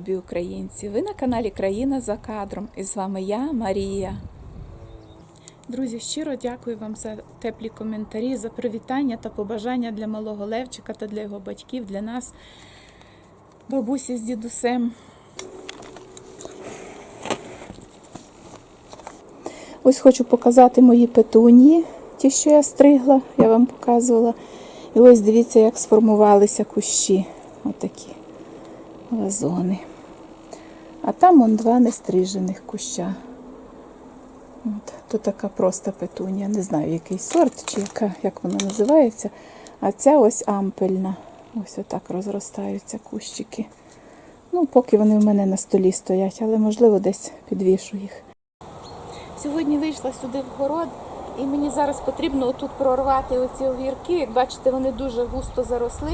любі українці! Ви на каналі Країна за кадром. І з вами я, Марія. Друзі, щиро дякую вам за теплі коментарі, за привітання та побажання для малого Левчика та для його батьків, для нас, бабусі з дідусем. Ось хочу показати мої петунії, ті, що я стригла, я вам показувала. І ось дивіться, як сформувалися кущі. Отакі вазони. А там он два нестрижених куща. От, то така проста петунія. Не знаю, який сорт чи яка, як вона називається. А ця ось ампельна. Ось отак розростаються кущики. Ну, поки вони в мене на столі стоять, але можливо десь підвішу їх. Сьогодні вийшла сюди в город, і мені зараз потрібно отут прорвати оці огірки. Як бачите, вони дуже густо заросли.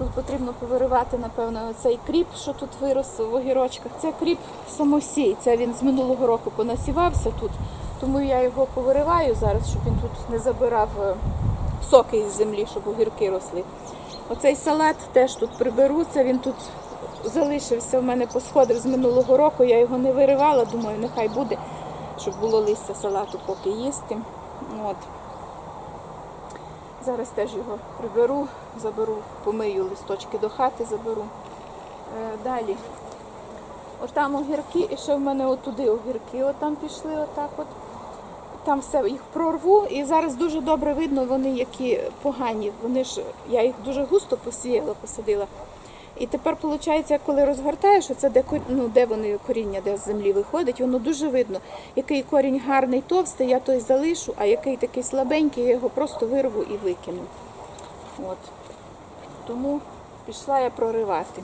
Тут потрібно повиривати, напевно, оцей кріп, що тут вирос в огірочках. Це кріп самосій. Це він з минулого року понасівався тут. Тому я його повириваю зараз, щоб він тут не забирав е, соки із землі, щоб огірки росли. Оцей салат теж тут приберу. Це він тут залишився в мене по сходах з минулого року. Я його не виривала, думаю, нехай буде, щоб було листя салату поки їсти. От. Зараз теж його приберу, заберу, помию листочки до хати, заберу. Е, далі. Отам огірки, і ще в мене отуди огірки отам пішли, отак от. Там все їх прорву, і зараз дуже добре видно, вони які погані. Вони ж, я їх дуже густо посіяла, посадила. І тепер, виходить, коли розгортаєш, оце де, ну, де вони коріння, де з землі виходить, воно дуже видно. Який корінь гарний, товстий, я той залишу, а який такий слабенький, я його просто вирву і викину. От. Тому пішла я проривати.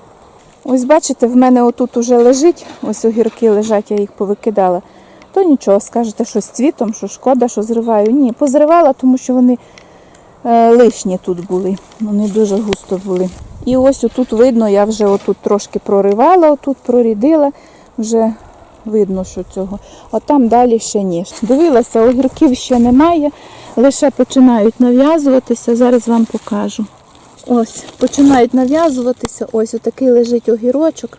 Ось бачите, в мене отут уже лежить, ось огірки лежать, я їх повикидала. То нічого, скажете, що з цвітом, що шкода, що зриваю. Ні, позривала, тому що вони е, лишні тут були. Вони дуже густо були. І ось отут видно, я вже отут трошки проривала, отут прорідила, вже видно, що цього. А там далі ще ні. Дивилася, огірків ще немає, лише починають нав'язуватися. Зараз вам покажу. Ось, починають нав'язуватися. Ось отакий лежить огірочок.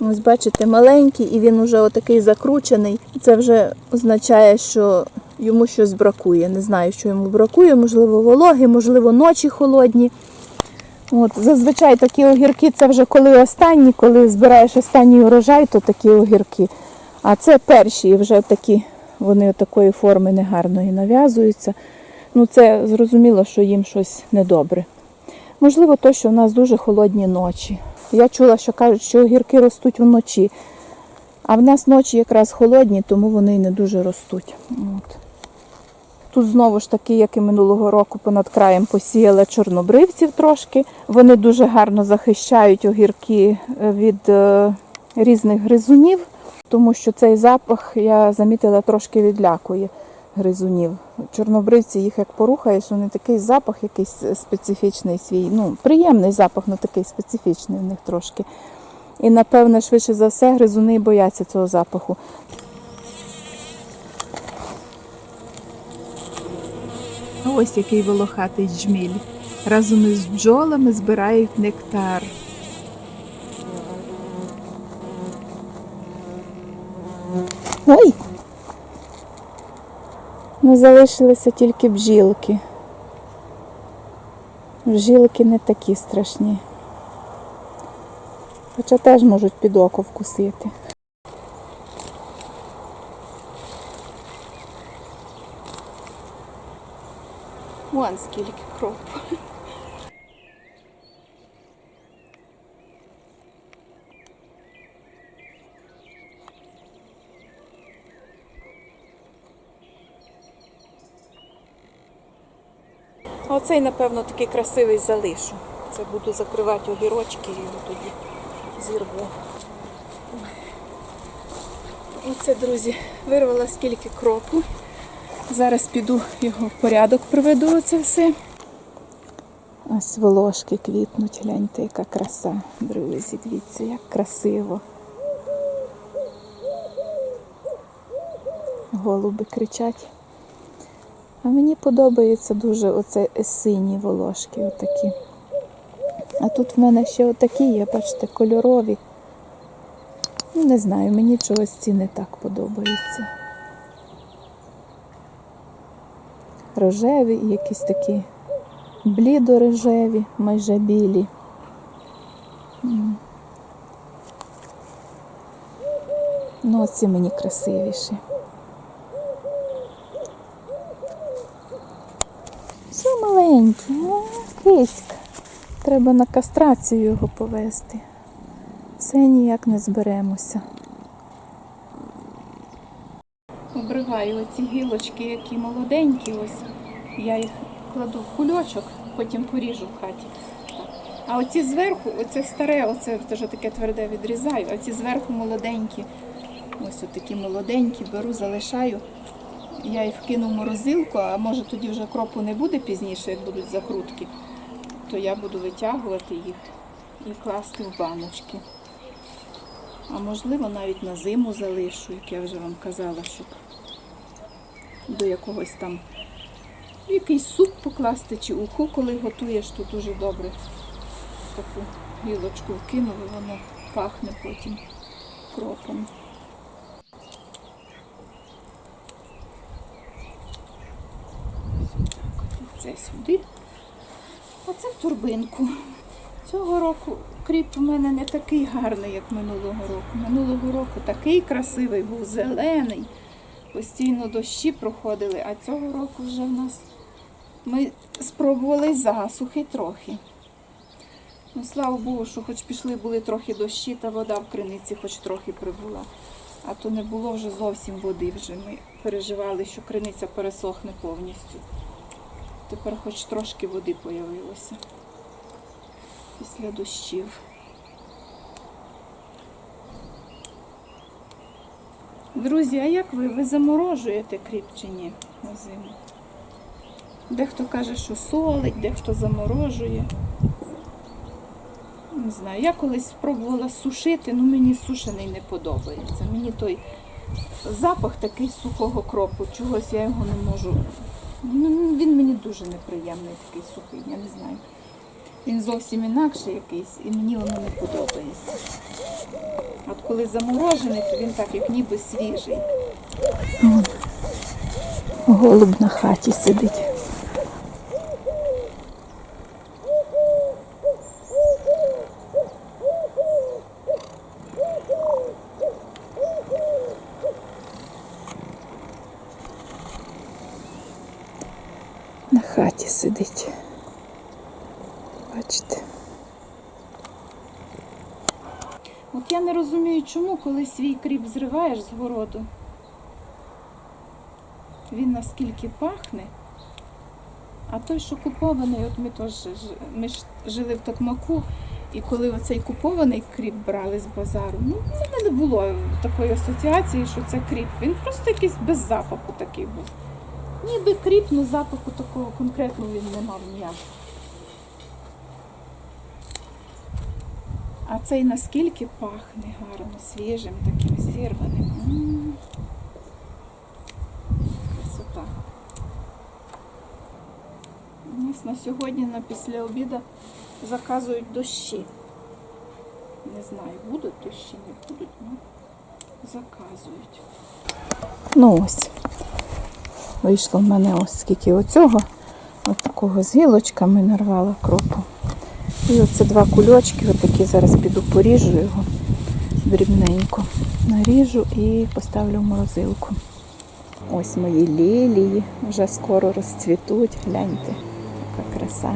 Ось бачите, маленький, і він вже отакий закручений. Це вже означає, що йому щось бракує. Не знаю, що йому бракує, можливо, вологи, можливо, ночі холодні. От, зазвичай такі огірки це вже коли останні, коли збираєш останній урожай, то такі огірки. А це перші, вже такі, вони такої форми негарної нав'язуються. Ну, це зрозуміло, що їм щось недобре. Можливо, то, що в нас дуже холодні ночі. Я чула, що кажуть, що огірки ростуть вночі. А в нас ночі якраз холодні, тому вони не дуже ростуть. От. Тут знову ж таки, як і минулого року, понад краєм посіяла чорнобривців трошки. Вони дуже гарно захищають огірки е, від е, різних гризунів, тому що цей запах, я замітила, трошки відлякує гризунів. Чорнобривці їх як порухаєш, вони такий запах якийсь специфічний свій. Ну, приємний запах, але такий специфічний в них трошки. І напевне, швидше за все, гризуни бояться цього запаху. Ось який волохатий джміль. Разом із бджолами збирають нектар. Ой! Не залишилися тільки бджілки. Бджілки не такі страшні. Хоча теж можуть під око вкусити. Вон скільки кропу. А Оцей, напевно, такий красивий залишу. Це буду закривати огірочки і його тоді зірву. Оце, друзі, вирвала скільки кропу. Зараз піду його в порядок приведу оце все. Ось волошки квітнуть, гляньте, яка краса, друзі, дивіться, як красиво. Голуби кричать. А мені подобається дуже оце сині волошки, отакі. А тут в мене ще отакі є, бачите, кольорові. Ну, не знаю, мені чогось ці не так подобаються. Рожеві і якісь такі блідорожеві, майже білі. Ну, оці мені красивіші. Все маленькі, а, киська. Треба на кастрацію його повезти. Все ніяк не зберемося. Обриваю оці гілочки, які молоденькі, ось я їх кладу в кульочок, потім поріжу в хаті. А оці зверху, оце старе, оце вже таке тверде відрізаю, а ці зверху молоденькі, ось такі молоденькі, беру, залишаю. Я їх вкину в морозилку, а може тоді вже кропу не буде пізніше, як будуть закрутки, то я буду витягувати їх і класти в баночки. А можливо навіть на зиму залишу, як я вже вам казала, щоб до якогось там якийсь суп покласти чи уху, коли готуєш, то дуже добре. Таку гілочку вкинули, воно пахне потім кропом. Це сюди. А це в турбинку. Цього року кріп у мене не такий гарний, як минулого року. Минулого року такий красивий був, зелений. Постійно дощі проходили, а цього року вже в нас ми спробували засухи трохи. Ну, слава Богу, що хоч пішли були трохи дощі, та вода в криниці хоч трохи прибула. А то не було вже зовсім води. Вже ми переживали, що криниця пересохне повністю. Тепер хоч трошки води появилося після дощів. Друзі, а як ви? Ви заморожуєте кріп чи ні на зиму? Дехто каже, що солить, дехто заморожує. Не знаю, я колись спробувала сушити, але мені сушений не подобається. Мені той запах такий сухого кропу, чогось я його не можу. Ну, він мені дуже неприємний, такий сухий, я не знаю. Він зовсім інакший якийсь, і мені воно не подобається. От коли заморожений, то він так, як ніби свіжий. Голуб на хаті сидить. На хаті сидить. Бачите. От я не розумію, чому, коли свій кріп зриваєш з городу, він наскільки пахне, а той, що купований, от ми теж ми ж жили в Токмаку, і коли оцей купований кріп брали з базару, ну в мене не було такої асоціації, що це кріп. Він просто якийсь без запаху такий був. Ніби кріп, але запаху такого конкретного він не мав ніякого. А цей наскільки пахне гарно, свіжим, таким зірваним. Красота. У нас на сьогодні на після обіду заказують дощі. Не знаю, будуть дощі, не будуть, але заказують. Ну ось. Вийшло в мене ось скільки оцього. Ось такого з гілочками нарвала кропу. І оце два кульочки, отакі зараз піду поріжу його дрібненько. Наріжу і поставлю в морозилку. Ось мої лілії вже скоро розцвітуть. Гляньте, яка краса.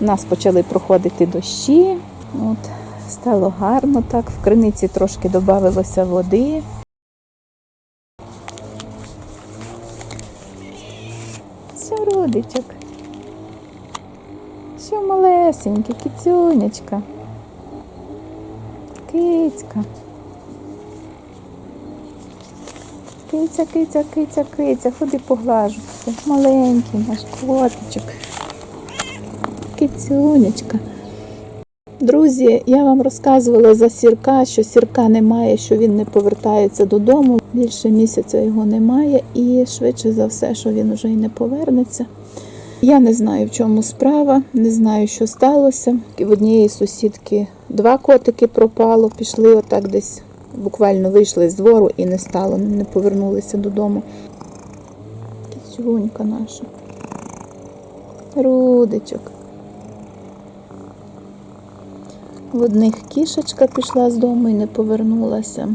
У нас почали проходити дощі. От, стало гарно так. В криниці трошки додавилося води. Все, родичок. Що малесеньке, кицюнечка. Кицька. Киця, киця, киця, киця. Ходи поглажу. Маленький наш котичок. Кицюнечка. Друзі, я вам розказувала за сірка, що сірка немає, що він не повертається додому. Більше місяця його немає, і швидше за все, що він вже й не повернеться. Я не знаю, в чому справа, не знаю, що сталося. В однієї сусідки два котики пропало, пішли отак десь буквально вийшли з двору і не стало, не повернулися додому. Кіцюнька наша. Рудичок. В одних кішечка пішла з дому і не повернулася.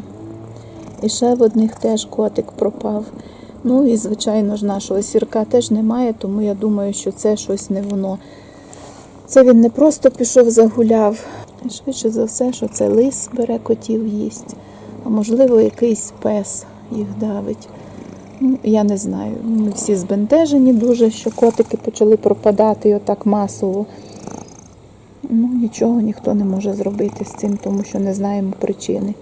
І ще в одних теж котик пропав. Ну і, звичайно ж, нашого сірка теж немає, тому я думаю, що це щось не воно. Це він не просто пішов загуляв. Швидше за все, що це лис бере котів їсть, а можливо, якийсь пес їх давить. Ну, я не знаю. Ми всі збентежені дуже, що котики почали пропадати отак масово. Ну, нічого ніхто не може зробити з цим, тому що не знаємо причини.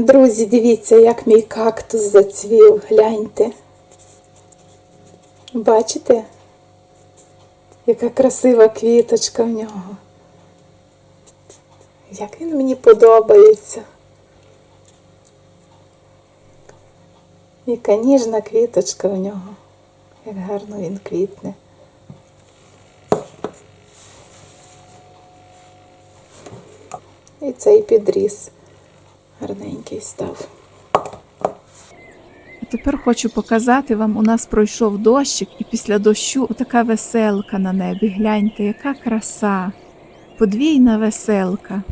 Друзі, дивіться, як мій кактус зацвів. Гляньте. Бачите? Яка красива квіточка в нього. Як він мені подобається. Яка ніжна квіточка в нього. Як гарно він квітне. І цей підріс гарненький став. Тепер хочу показати вам, у нас пройшов дощик, і після дощу така веселка на небі. Гляньте, яка краса, подвійна веселка.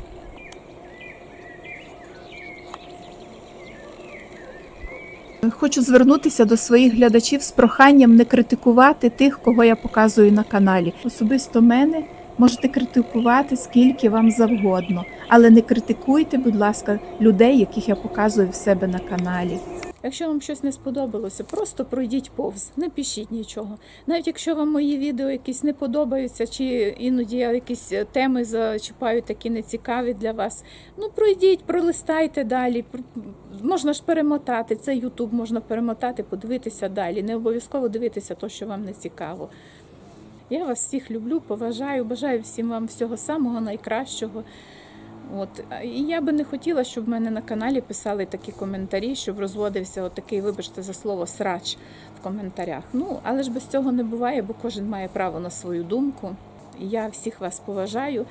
Хочу звернутися до своїх глядачів з проханням не критикувати тих, кого я показую на каналі. Особисто мене можете критикувати скільки вам завгодно, але не критикуйте, будь ласка, людей, яких я показую в себе на каналі. Якщо вам щось не сподобалося, просто пройдіть повз, не пишіть нічого. Навіть якщо вам мої відео якісь не подобаються, чи іноді я якісь е, теми зачіпаю, такі нецікаві для вас. Ну пройдіть, пролистайте далі. Можна ж перемотати. Це Ютуб можна перемотати, подивитися далі. Не обов'язково дивитися те, що вам не цікаво. Я вас всіх люблю, поважаю, бажаю всім вам всього самого найкращого. От. І я би не хотіла, щоб в мене на каналі писали такі коментарі, щоб розводився отакий, вибачте за слово, срач в коментарях. Ну, але ж без цього не буває, бо кожен має право на свою думку. Я всіх вас поважаю.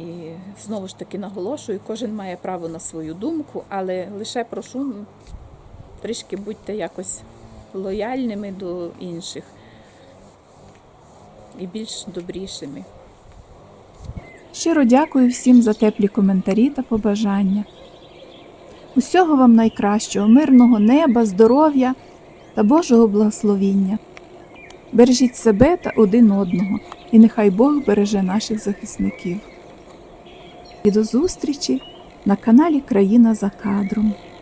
І знову ж таки наголошую, кожен має право на свою думку, але лише прошу трішки будьте якось лояльними до інших і більш добрішими. Щиро дякую всім за теплі коментарі та побажання. Усього вам найкращого, мирного неба, здоров'я та Божого благословіння. Бережіть себе та один одного, і нехай Бог береже наших захисників. І до зустрічі на каналі Країна за кадром.